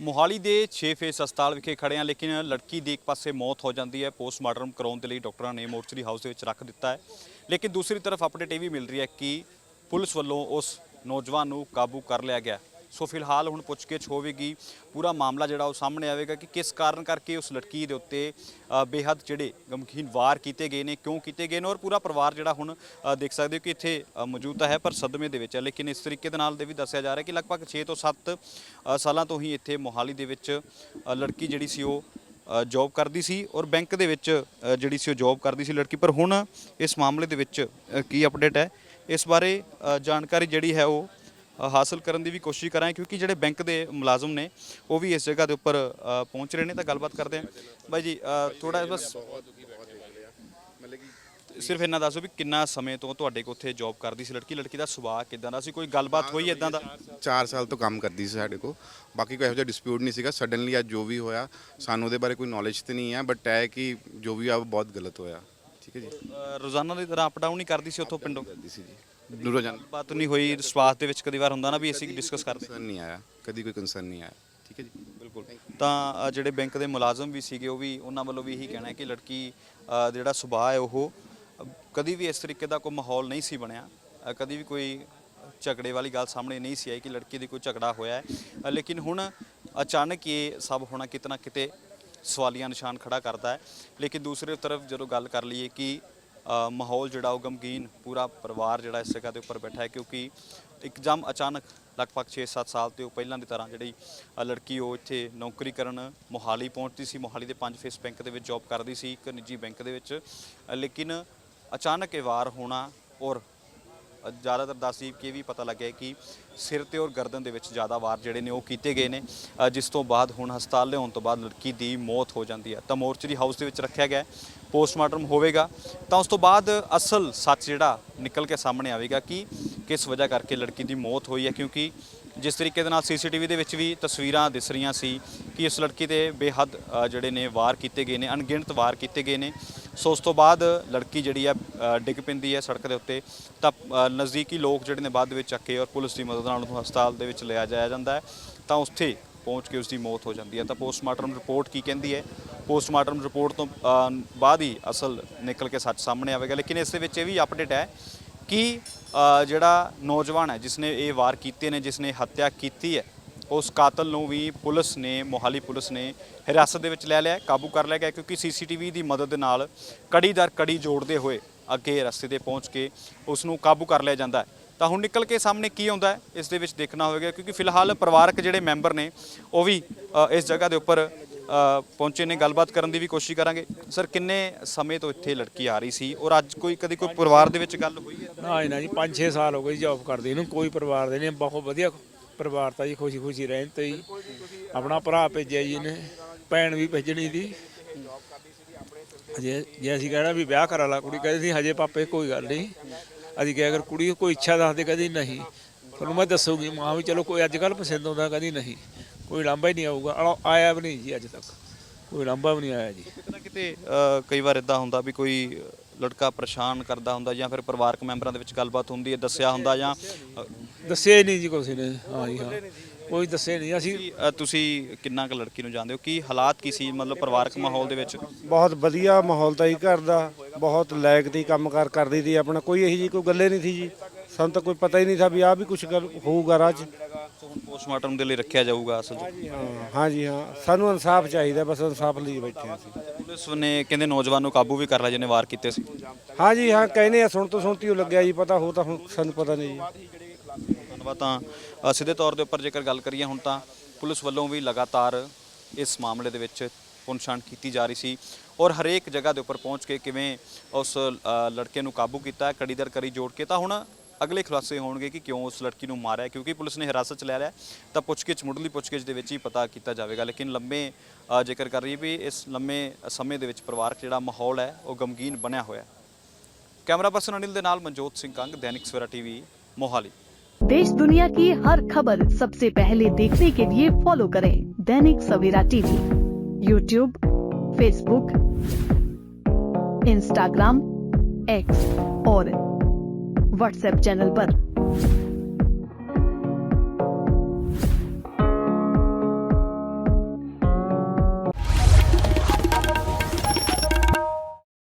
ਮੋਹਾਲੀ ਦੇ 6 ਫੇਸ ਹਸਪਤਾਲ ਵਿਖੇ ਖੜੇ ਹਾਂ, ਲੇਕਿਨ ਲੜਕੀ ਦੀ ਇੱਕ ਪਾਸੇ ਮੌਤ ਹੋ ਜਾਂਦੀ ਹੈ। ਪੋਸਟਮਾਰਟਮ ਕਰਾਉਣ ਦੇ ਲਈ ਡਾਕਟਰਾਂ ਨੇ ਮੋਰਚਰੀ ਹਾਊਸ ਦੇ ਵਿੱਚ ਰੱਖ ਦਿੱਤਾ ਹੈ। ਲੇਕਿਨ ਦੂਸਰੀ ਤਰਫ ਅਪਡੇਟ ਇਹ ਵੀ ਮਿਲ ਰਹੀ ਹੈ ਕਿ ਪੁਲਿਸ ਵੱਲੋਂ ਉਸ ਨੌਜਵਾਨ ਨੂੰ ਕਾਬੂ ਕਰ ਲਿਆ ਗਿਆ ਸੋ ਫਿਲਹਾਲ ਹੁਣ ਪੁੱਛਗਿੱਛ ਹੋਵੇਗੀ। ਪੂਰਾ ਮਾਮਲਾ ਜਿਹੜਾ ਉਹ ਸਾਹਮਣੇ ਆਵੇਗਾ ਕਿ ਕਿਸ ਕਾਰਨ ਕਰਕੇ ਉਸ ਲੜਕੀ ਦੇ ਉੱਤੇ ਬੇਹੱਦ ਜਿਹੜੇ ਗਮਖੀਨ ਵਾਰ ਕੀਤੇ ਗਏ ਨੇ ਕਿਉਂ ਕੀਤੇ ਗਏ ਨੇ ਔਰ ਪੂਰਾ ਪਰਿਵਾਰ ਜਿਹੜਾ ਹੁਣ ਦੇਖ ਸਕਦੇ ਹੋ ਕਿ ਇੱਥੇ ਅ, ਮੌਜੂਦ ਤਾਂ ਹੈ ਪਰ ਸਦਮੇ ਦੇ ਵਿੱਚ ਹੈ। ਲੇਕਿਨ ਇਸ ਤਰੀਕੇ ਦੇ ਨਾਲ ਦੇ ਵੀ ਦੱਸਿਆ ਜਾ ਰਿਹਾ ਕਿ ਲਗਭਗ 6 ਤੋਂ 7 ਸਾਲਾਂ ਤੋਂ ਹੀ ਇੱਥੇ ਮੋਹਾਲੀ ਦੇ ਵਿੱਚ ਲੜਕੀ ਜਿਹੜੀ ਸੀ ਉਹ ਜੌਬ ਕਰਦੀ ਸੀ ਔਰ ਬੈਂਕ ਦੇ ਵਿੱਚ ਜਿਹੜੀ ਸੀ ਉਹ ਜੌਬ ਕਰਦੀ ਸੀ ਲੜਕੀ। ਪਰ ਹੁਣ ਇਸ ਮਾਮਲੇ ਦੇ ਵਿੱਚ ਕੀ ਅਪਡੇਟ ਹੈ? ਇਸ ਬਾਰੇ ਜਾਣਕਾਰੀ ਜਿਹੜੀ ਹੈ ਉਹ ਹਾਸਲ ਕਰਨ ਦੀ ਵੀ ਕੋਸ਼ਿਸ਼ ਕਰਾਂ ਕਿਉਂਕਿ ਜਿਹੜੇ ਬੈਂਕ ਦੇ ਮੁਲਾਜ਼ਮ ਨੇ ਉਹ ਵੀ ਇਸ ਜਗ੍ਹਾ ਦੇ ਉੱਪਰ ਅ, ਪਹੁੰਚ ਰਹੇ ਨੇ ਤਾਂ ਗੱਲਬਾਤ ਕਰਦੇ ਹਾਂ। ਬਾਈ ਜੀ ਥੋੜਾ ਬਸ ਸਿਰਫ ਇਹਨਾਂ ਦੱਸੋ ਵੀ ਕਿੰਨਾ ਸਮੇਂ ਤੋਂ ਤੁਹਾਡੇ ਕੋਲ ਉੱਥੇ ਜੌਬ ਕਰਦੀ ਸੀ? ਲੜਕੀ ਲੜਕੀ ਦਾ ਸੁਭਾਅ ਕਿਦਾਂ ਦਾ ਸੀ? ਕੋਈ ਗੱਲਬਾਤ ਹੋਈ ਇਦਾਂ ਦਾ? 4 ਸਾਲ ਤੋਂ ਕੰਮ ਕਰਦੀ ਸੀ ਸਾਡੇ ਕੋਲ। ਬਾਕੀ ਕੋਈ ਇਹੋ ਜਿਹਾ ਡਿਸਪਿਊਟ ਨਹੀਂ ਸੀਗਾ। ਸਡਨਲੀ ਅੱਜ ਜੋ ਵੀ ਹੋਇਆ ਸਾਨੂੰ ਉਹਦੇ ਬਾਰੇ ਕੋਈ ਨੌਲੇਜ ਤੇ ਨਹੀਂ ਹੈ ਬਟ ਇਹ ਹੈ ਕਿ ਜੋ ਵੀ ਆ ਉਹ ਬਹੁਤ ਗਲਤ ਹੋਇਆ। ਠੀਕ ਹੈ ਜੀ। ਅ, ਰੋਜ਼ਾਨਾ ਦੀ ਤਰ੍ਹਾਂ ਅਪ ਡਾਊਨ ਹੀ ਕਰਦੀ ਸੀ ਉੱਥੋਂ ਪਿੰਡੋਂ? ਕਰਦੀ ਸੀ ਜੀ। ਰੋਜ਼ਾਨਾ ਬਾਤ ਨਹੀਂ ਹੋਈ ਸਵਾਸ ਦੇ ਵਿੱਚ ਕਦੀ ਵਾਰ ਹੁੰਦਾ ਨਾ ਵੀ ਅਸੀਂ ਡਿਸਕਸ ਕਰਦੇ। ਕੰਸਰਨ ਨਹੀਂ ਆਇਆ ਕਦੀ ਕੋਈ ਕੰਸਰਨ ਨਹੀਂ ਆਇਆ। ਠੀਕ ਹੈ ਜੀ? ਬਿਲਕੁਲ। ਤਾਂ ਅ, ਜਿਹੜੇ ਬੈਂਕ ਦੇ ਮੁਲਾਜ਼ਮ ਵੀ ਸੀਗੇ ਉਹ ਵੀ ਉਹਨਾਂ ਵੱਲੋਂ ਵੀ ਇਹੀ ਕਹਿਣਾ ਹੈ ਕਿ ਲੜਕੀ ਅ, ਜਿਹੜਾ ਸੁਭਾਅ ਹੈ ਉਹ ਅ, ਕਦੀ ਵੀ ਇਸ ਤਰੀਕੇ ਦਾ ਕੋਈ ਮਾਹੌਲ ਨਹੀਂ ਸੀ ਬਣਿਆ। ਅ, ਕਦੀ ਵੀ ਕੋਈ ਝਗੜੇ ਵਾਲੀ ਗੱਲ ਸਾਹਮਣੇ ਨਹੀਂ ਸੀ ਆਈ ਕਿ ਲੜਕੀ ਦੀ ਕੋਈ ਝਗੜਾ ਹੋਇਆ ਹੈ। ਅ, ਲੇਕਿਨ ਹੁਣ ਅਚਾਨਕ ਇਹ ਸਭ ਹੋਣਾ ਕਿਤਨਾ ਕਿਤੇ ਸਵਾਲੀਆ ਨਿਸ਼ਾਨ ਖੜਾ ਕਰਦਾ ਹੈ। ਲੇਕਿਨ ਦੂਸਰੀ ਤਰਫ ਜਦੋਂ ਗੱਲ ਕਰ ਲਈਏ ਕਿ ਮਾਹੌਲ ਜਿਹੜਾ ਉਹ ਗਮਗੀਨ ਪੂਰਾ ਪਰਿਵਾਰ ਜਿਹੜਾ ਇਸ ਜਗ੍ਹਾ ਦੇ ਉੱਪਰ ਬੈਠਾ ਹੈ ਕਿਉਂਕਿ ਇੱਕਦਮ ਅਚਾਨਕ ਲਗਭਗ 6-7 ਸਾਲ ਤੇ ਉਹ ਪਹਿਲਾਂ ਦੀ ਤਰ੍ਹਾਂ ਜਿਹੜੀ ਲੜਕੀ ਉਹ ਇੱਥੇ ਨੌਕਰੀ ਕਰਨ ਮੋਹਾਲੀ ਪਹੁੰਚਦੀ ਸੀ। ਮੋਹਾਲੀ ਦੇ ਪੰਜ ਫੇਸ ਬੈਂਕ ਦੇ ਵਿੱਚ ਜੌਬ ਕਰਦੀ ਸੀ ਇੱਕ ਨਿੱਜੀ ਬੈਂਕ ਦੇ ਵਿੱਚ। ਲੇਕਿਨ ਅਚਾਨਕ ਇਹ ਵਾਰ ਹੋਣਾ ਔਰ ਜ਼ਿਆਦਾਤਰ ਦੱਸੀ ਕਿ ਇਹ ਵੀ ਪਤਾ ਲੱਗਿਆ ਕਿ ਸਿਰ ਤੇ ਔਰ ਗਰਦਨ ਦੇ ਵਿੱਚ ਜ਼ਿਆਦਾ ਵਾਰ ਜਿਹੜੇ ਨੇ ਉਹ ਕੀਤੇ ਗਏ ਨੇ। ਅ, ਜਿਸ ਤੋਂ ਬਾਅਦ ਹੁਣ ਹਸਪਤਾਲ ਲਿਆਉਣ ਤੋਂ ਬਾਅਦ ਲੜਕੀ ਦੀ ਮੌਤ ਹੋ ਜਾਂਦੀ ਹੈ। ਤਾਂ ਮੋਰਚਰੀ ਹਾਊਸ ਦੇ ਵਿੱਚ ਰੱਖਿਆ ਗਿਆ ਹੈ। ਪੋਸਟਮਾਰਟਮ ਹੋਵੇਗਾ। ਤਾਂ ਉਸ ਤੋਂ ਬਾਅਦ ਅਸਲ ਸੱਚ ਜਿਹੜਾ ਨਿਕਲ ਕੇ ਸਾਹਮਣੇ ਆਵੇਗਾ ਕਿ ਕਿਸ ਵਜ੍ਹਾ ਕਰਕੇ ਲੜਕੀ ਦੀ ਮੌਤ ਹੋਈ ਹੈ ਕਿਉਂਕਿ ਜਿਸ ਤਰੀਕੇ ਦੇ ਨਾਲ ਸੀਸੀਟੀਵੀ ਦੇ ਵਿੱਚ ਵੀ ਤਸਵੀਰਾਂ ਦਿਸ ਰਹੀਆਂ ਸੀ ਕਿ ਇਸ ਲੜਕੀ ਤੇ ਬੇਹੱਦ ਜਿਹੜੇ ਨੇ ਵਾਰ ਕੀਤੇ ਗਏ ਨੇ, ਅਣਗਿਣਤ ਵਾਰ ਕੀਤੇ ਗਏ ਨੇ। ਸੋ ਉਸ ਤੋਂ ਬਾਅਦ ਲੜਕੀ ਜਿਹੜੀ ਹੈ ਡਿੱਗ ਪੈਂਦੀ ਹੈ ਸੜਕ ਦੇ ਉੱਤੇ। ਤਾਂ ਨਜ਼ਦੀਕੀ ਲੋਕ ਜਿਹੜੇ ਨੇ ਬਾਅਦ ਵਿੱਚ ਚੱਕੇ ਔਰ ਪੁਲਿਸ ਦੀ ਮਦਦ ਨਾਲ ਉਹਨੂੰ ਹਸਪਤਾਲ ਦੇ ਵਿੱਚ ਲਿਆ ਜਾਇਆ ਜਾਂਦਾ ਹੈ। ਤਾਂ ਉੱਥੇ ਪਹੁੰਚ ਕੇ ਉਸ ਦੀ ਮੌਤ ਹੋ ਜਾਂਦੀ ਹੈ। ਤਾਂ ਪੋਸਟਮਾਰਟਮ ਰਿਪੋਰਟ ਕੀ ਕਹਿੰਦੀ ਹੈ? ਪੋਸਟਮਾਰਟਮ ਰਿਪੋਰਟ ਤੋਂ ਬਾਅਦ ਹੀ ਅਸਲ ਨਿਕਲ ਕੇ ਸੱਚ ਸਾਹਮਣੇ ਆਵੇਗਾ। ਲੇਕਿਨ ਇਸ ਦੇ ਵਿੱਚ ਇਹ ਵੀ ਅਪਡੇਟ ਹੈ ਕਿ ਜਿਹੜਾ ਨੌਜਵਾਨ ਹੈ, ਜਿਸਨੇ ਇਹ ਵਾਰ ਕੀਤੇ ਨੇ, ਜਿਸਨੇ ਹੱਤਿਆ ਕੀਤੀ ਹੈ, ਉਸ ਕਾਤਲ ਨੂੰ ਵੀ ਪੁਲਿਸ ਨੇ, ਮੋਹਾਲੀ ਪੁਲਿਸ ਨੇ ਹਿਰਾਸਤ ਦੇ ਵਿੱਚ ਲੈ ਲਿਆ ਕਾਬੂ ਕਰ ਲਿਆ ਗਿਆ, ਕਿਉਂਕਿ ਸੀਸੀਟੀਵੀ ਦੀ ਮਦਦ ਨਾਲ ਕੜੀ ਦਰ ਕੜੀ ਜੋੜਦੇ ਹੋਏ ਅੱਗੇ ਰਸਤੇ ਤੇ ਪਹੁੰਚ ਕੇ ਉਸ ਨੂੰ ਕਾਬੂ ਕਰ ਲਿਆ ਜਾਂਦਾ ਹੈ। ਤਾਂ ਹੁਣ ਨਿਕਲ ਕੇ ਸਾਹਮਣੇ ਕੀ ਆਉਂਦਾ ਇਸ ਦੇ ਵਿੱਚ ਦੇਖਣਾ ਹੋਵੇਗਾ, ਕਿਉਂਕਿ ਫਿਲਹਾਲ ਪਰਿਵਾਰਕ ਜਿਹੜੇ ਮੈਂਬਰ ਨੇ, ਉਹ ਵੀ ਇਸ ਜਗ੍ਹਾ ਦੇ ਉੱਪਰ ਪਹੁੰਚੇ ਨੇ, ਗੱਲਬਾਤ ਕਰਨ ਦੀ ਵੀ ਕੋਸ਼ਿਸ਼ ਕਰਾਂਗੇ। ਸਰ, ਕਿੰਨੇ ਸਮੇਂ ਤੋਂ ਇੱਥੇ ਲੜਕੀ ਆ ਰਹੀ ਸੀ? ਔਰ ਅੱਜ ਕੋਈ, ਕਦੀ ਕੋਈ ਪਰਿਵਾਰ ਦੇ ਵਿੱਚ ਗੱਲ ਹੋਈ ਹੈ? ਨਾ ਜੀ ਨਾ ਜੀ 5-6 ਸਾਲ ਹੋ ਗਏ ਜੌਬ ਕਰਦੇ ਇਹਨੂੰ ਕੋਈ ਪਰਿਵਾਰ ਦੇ ਨਹੀਂ, ਬਹੁਤ ਵਧੀਆ ਪਰਿਵਾਰ ਤਾਂ ਜੀ ਖੁਸ਼ੀ ਖੁਸ਼ੀ ਰਹਿਣ ਤੇ ਜੀ। ਆਪਣਾ ਭਰਾ ਭੇਜਿਆ ਜੀ ਇਹਨੇ, ਭੈਣ ਵੀ ਭੇਜਣੀ ਦੀ ਜੇ ਜੇ ਅਸੀਂ ਕਹਿਣਾ ਵੀ ਵਿਆਹ ਕਰਾ ਲਾ ਕੁੜੀ, ਕਹਿੰਦੀ ਸੀ ਹਜੇ ਪਾਪੇ ਕੋਈ ਗੱਲ ਨਹੀਂ। ਅਸੀਂ ਕਿਹਾ ਅਗਰ ਕੁੜੀ ਕੋਈ ਇੱਛਾ ਦੱਸਦੇ ਕਦੀ ਨਹੀਂ। ਤੁਹਾਨੂੰ ਮੈਂ ਦੱਸੂਗੀ, ਮਾਂ ਵੀ ਚਲੋ ਕੋਈ ਅੱਜ ਕੱਲ ਪਸੰਦ ਆਉਂਦਾ ਕਦੀ ਨਹੀਂ। ਕੋਈ ਲਾਂਭਾ ਹੀ ਨਹੀਂ ਆਊਗਾ। ਆਲੋ ਆਇਆ ਵੀ ਨਹੀਂ ਜੀ ਅੱਜ ਤੱਕ। ਕੋਈ ਲਾਂਭਾ ਵੀ ਨਹੀਂ ਆਇਆ ਜੀ। ਕਿਤੇ ਨਾ ਕਿਤੇ ਅ, ਕਈ ਵਾਰ ਇਦਾਂ ਹੁੰਦਾ ਵੀ ਕੋਈ ਲੜਕਾ ਪਰੇਸ਼ਾਨ ਕਰਦਾ ਹੁੰਦਾ ਜਾਂ ਫਿਰ ਪਰਿਵਾਰਕ ਮੈਂਬਰਾਂ ਦੇ ਵਿੱਚ ਗੱਲਬਾਤ ਹੁੰਦੀ ਹੈ ਦੱਸਿਆ ਹੁੰਦਾ ਜਾਂ ਅ, ਦੱਸਿਆ ਹੀ ਨਹੀਂ ਜੀ ਕਿਸੇ ਨੇ। ਹਾਂ ਜੀ ਹਾਂ। ਕੋਈ ਦੱਸਿਆ ਨਹੀਂ। ਅਸੀਂ ਕੀ, ਅ, ਤੁਸੀਂ ਕਿੰਨਾ ਕੁ ਲੜਕੀ ਨੂੰ ਜਾਣਦੇ ਹੋ? ਕੀ ਹਾਲਾਤ ਕੀ ਸੀ? ਮਤਲਬ ਪਰਿਵਾਰਕ ਮਾਹੌਲ ਦੇ ਵਿੱਚ? ਬਹੁਤ ਵਧੀਆ ਮਾਹੌਲ ਤਾਂ ਹੀ ਘਰ ਦਾ। ਬਹੁਤ ਲਾਇਕ ਦੀ ਕੰਮਕਾਰ ਕਰਦੀ ਸੀ ਆਪਣਾ। ਕੋਈ ਇਹੀ ਜੀ ਕੋਈ ਗੱਲੇ ਨਹੀਂ ਸੀ ਜੀ। ਸਾਨੂੰ ਤਾਂ ਕੋਈ ਪਤਾ ਹੀ ਨਹੀਂ ਸੀ ਵੀ ਆ ਵੀ ਕੁਝ ਹੋਊਗਾ ਰਾਹ 'ਚ। ਪੋਸਟਮਾਰਟਮ ਦੇ ਲਈ ਰੱਖਿਆ ਜਾਊਗਾ ਅਸਲ 'ਚ? ਹਾਂ ਹਾਂਜੀ ਹਾਂ। ਸਾਨੂੰ ਇਨਸਾਫ ਚਾਹੀਦਾ ਬਸ ਇਨਸਾਫ ਲਈ ਬੈਠੇ ਹਾਂ ਅਸੀਂ। ਪੁਲਿਸ ਨੇ ਕਹਿੰਦੇ ਨੌਜਵਾਨ ਨੂੰ ਕਾਬੂ ਵੀ ਕਰ ਲਿਆ ਜਿਹਨੇ ਵਾਰ ਕੀਤੇ ਸੀ। ਹਾਂਜੀ ਹਾਂ ਕਹਿੰਦੇ ਆ ਸੁਣ ਤੋਂ ਸੁਣਤੀ ਉਹ ਲੱਗਿਆ ਜੀ ਪਤਾ ਹੋ ਤਾਂ ਹੁਣ ਸਾਨੂੰ ਪਤਾ ਨਹੀਂ ਜੀ। ਧੰਨਵਾਦ ਤਾਂ ਅ, ਸਿੱਧੇ ਤੌਰ ਦੇ ਉੱਪਰ ਜੇਕਰ ਗੱਲ ਕਰੀਏ ਹੁਣ ਤਾਂ ਪੁਲਿਸ ਵੱਲੋਂ ਵੀ ਲਗਾਤਾਰ ਇਸ ਮਾਮਲੇ ਦੇ ਵਿੱਚ ਪੁਨਛਾਣ ਕੀਤੀ ਜਾ ਰਹੀ ਸੀ। ਔਰ ਹਰੇਕ ਜਗ੍ਹਾ ਦੇ ਉੱਪਰ ਪਹੁੰਚ ਕੇ ਕਿਵੇਂ ਉਸ ਅ, ਲੜਕੇ ਨੂੰ ਕਾਬੂ ਕੀਤਾ ਕੜੀ ਦਰ ਕੜੀ ਜੋੜ ਕੇ ਤਾਂ ਹੁਣ ਅਗਲੇ ਖੁਲਾਸੇ ਹੋਣਗੇ ਕਿ ਕਿਉਂ ਉਸ ਲੜਕੀ ਨੂੰ ਮਾਰਿਆ ਕਿਉਂਕਿ ਪੁਲਿਸ ਨੇ ਹਿਰਾਸਤ 'ਚ ਲੈ ਲਿਆ ਤਾਂ ਪੁੱਛਗਿੱਛ ਮੁੱਢਲੀ ਪੁੱਛਗਿੱਛ ਦੇ ਵਿੱਚ ਹੀ ਪਤਾ ਕੀਤਾ ਜਾਵੇਗਾ ਲੇਕਿਨ ਲੰਮੇ ਅ, ਜੇਕਰ ਕਰ ਰਹੀ ਵੀ ਇਸ ਲੰਮੇ ਸਮੇਂ ਦੇ ਵਿੱਚ ਪਰਿਵਾਰਕ ਜਿਹੜਾ ਮਾਹੌਲ ਹੈ ਉਹ ਗਮਗੀਨ ਬਣਿਆ ਹੋਇਆ ਹੈ ਕੈਮਰਾ ਪਰਸਨ ਅਨਿਲ ਦੇ ਨਾਲ ਮਨਜੋਤ ਸਿੰਘ ਕੰਗ ਦੈਨਿਕ ਸਵੇਰਾ ਟੀਵੀ ਮੋਹਾਲੀ देश दुनिया की हर खबर सबसे पहले देखने के लिए फॉलो करें Dainik Savera TV YouTube Facebook Instagram X और व्हाट्सएप चैनल पर।